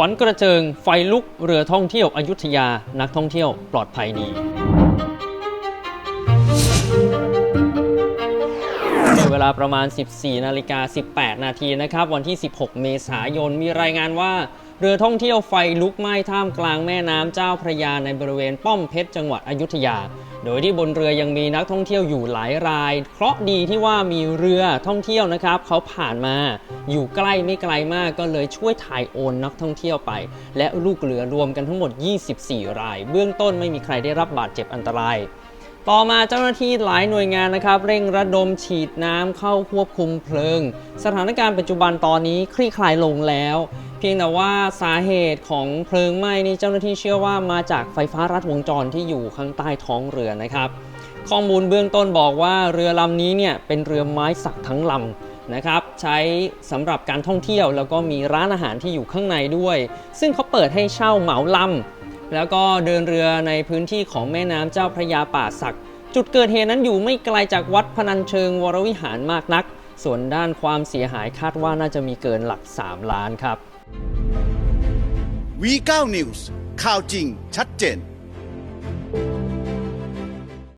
วัญกระเจิงไฟลุกเรือท่องเที่ยวอยุธยานักท่องเที่ยวปลอดภัยดีเวลาประมาณ 14 นาฬิกา 18 นาทีนะครับ วันที่ 16 เมษายน มีรายงานว่า เรือท่องเที่ยวไฟลุกไหม้ท่ามกลางแม่น้ำเจ้าพระยาในบริเวณป้อมเพชรจังหวัดอยุธยา โดยที่บนเรือยังมีนักท่องเที่ยวอยู่หลายราย เคราะดีที่ว่ามีเรือท่องเที่ยวนะครับเขาผ่านมา อยู่ใกล้ไม่ไกลมากก็เลยช่วยถ่ายโอนนักท่องเที่ยวไป และลูกเรือรวมกันทั้งหมด 24 ราย เบื้องต้นไม่มีใครได้รับบาดเจ็บอันตราย ต่อมาเจ้าหน้าที่หลายหน่วยงานนะครับ เร่งระดมฉีดน้ำเข้าควบคุมเพลิง สถานการณ์ปัจจุบันตอนนี้คลี่คลายลงแล้ว เพียงแต่ว่าสาเหตุของเพลิงไหม้นี่เจ้าหน้าที่เชื่อว่ามาจากไฟฟ้ารัดวงจรที่อยู่ข้างใต้ท้องเรือนะครับ ข้อมูลเบื้องต้นบอกว่าเรือลำนี้เนี่ยเป็นเรือไม้สักทั้งลำนะครับใช้สำหรับการท่องเที่ยวแล้วก็มีร้านอาหารที่อยู่ข้างในด้วย ซึ่งเขาเปิดให้เช่าเหมาลำ แล้วก็เดินเรือในพื้นที่ของแม่น้ำเจ้าพระยาป่าสัก จุดเกิดเหตุนั้นอยู่ไม่ไกลจากวัดพนัญเชิงวรวิหารมากนัก ส่วนด้านความเสียหายคาดว่าน่าจะมีเกินหลัก 3 ล้านครับ V9 News ข่าวจริงชัดเจน